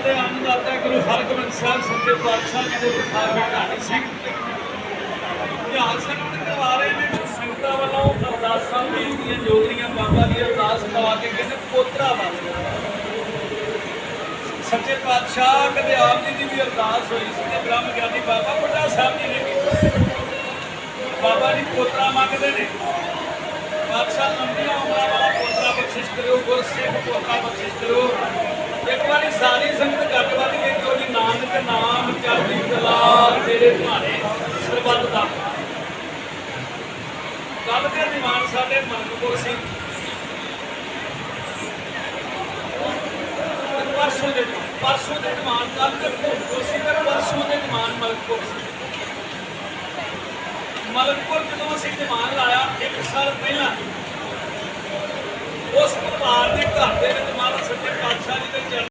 ਸੰਗਤਾਂ ਦੇ ਅੰਨਦਾਤਾ ਗੁਰੂ ਹਰਗੋਬਿੰਦ ਸਾਹਿਬ ਸੱਚੇ ਪਾਤਸ਼ਾਹ ਜੀ ਦੇ ਵਿਖਾਰ ਸਿੰਘ ਧਿਆਨ ਸਰਵਣ ਕਰਵਾ ਰਹੇ ਨੇ ਸੰਗਤਾਂ ਵੱਲੋਂ ਅਰਦਾਸਾਂ ਬੇਨਤੀਆਂ ਜੋਗਰੀਆਂ ਬਾਬਾ ਦੀ ਅਰਦਾਸ ਕਰਵਾ ਕੇ ਕਹਿੰਦੇ ਪੋਤਰਾ ਬਣ ਸੱਚੇ ਪਾਤਸ਼ਾਹ ਕਦੇ ਆਪ ਜੀ ਦੀ ਵੀ ਅਰਦਾਸ ਹੋਈ ਸੀ ਤੇ ਬ੍ਰਹਮ ਗਿਆਨੀ ਬਾਬਾ ਬੁੱਢਾ ਸਾਹਿਬ ਜੀ ਨੇ ਕੀਤੀ ਬਾਬਾ ਜੀ ਪੋਤਰਾ ਮੰਗਦੇ ਨੇ। ਪਾਤਸ਼ਾਹ ਲੰਬੀਆਂ ਉਮਰਾਂ ਵਾਲਾ ਪੋਤਰਾ ਬਖਸ਼ਿਸ਼ ਕਰਿਓ, ਗੁਰਸਿੱਖ ਪੋਤਰਾ ਬਖਸ਼ਿਸ਼ ਕਰਿਓ। ਇੱਕ ਸਾਰੀ ਸੰਗਤ ਗੱਜ ਵੱਧ ਕੇ ਕਿਉਂ ਜੀ ਨਾਨਕ ਨਾਮ ਚੜ੍ਹਦੀ ਕਲਾ ਤੇਰੇ ਭਾਣੇ ਸਰਬੱਤ ਦਾ। ਕੱਲ ਦੇ ਦੀਵਾਨ ਸਾਡੇ ਮਨਕਪੁਰ ਸੀ। ਪਰਸੋਂ ਦੇ ਪਰਸੋਂ ਦੇ ਦੀਵਾਨ ਕੱਲ ਦੇ ਭੋਗਪੁਰ ਸੀ ਤੇ ਪਰਸੋਂ ਦੇ ਦੀਵਾਨ ਮਲਕਪੁਰ ਸੀ। ਮਲਕਪੁਰ ਜਦੋਂ ਅਸੀਂ ਦੀਵਾਨ ਲਾਇਆ, ਇੱਕ ਸਾਲ ਪਹਿਲਾਂ, ਉਸ ਪਰਿਵਾਰ ਦੇ ਘਰ ਦੇ ਵਿੱਚ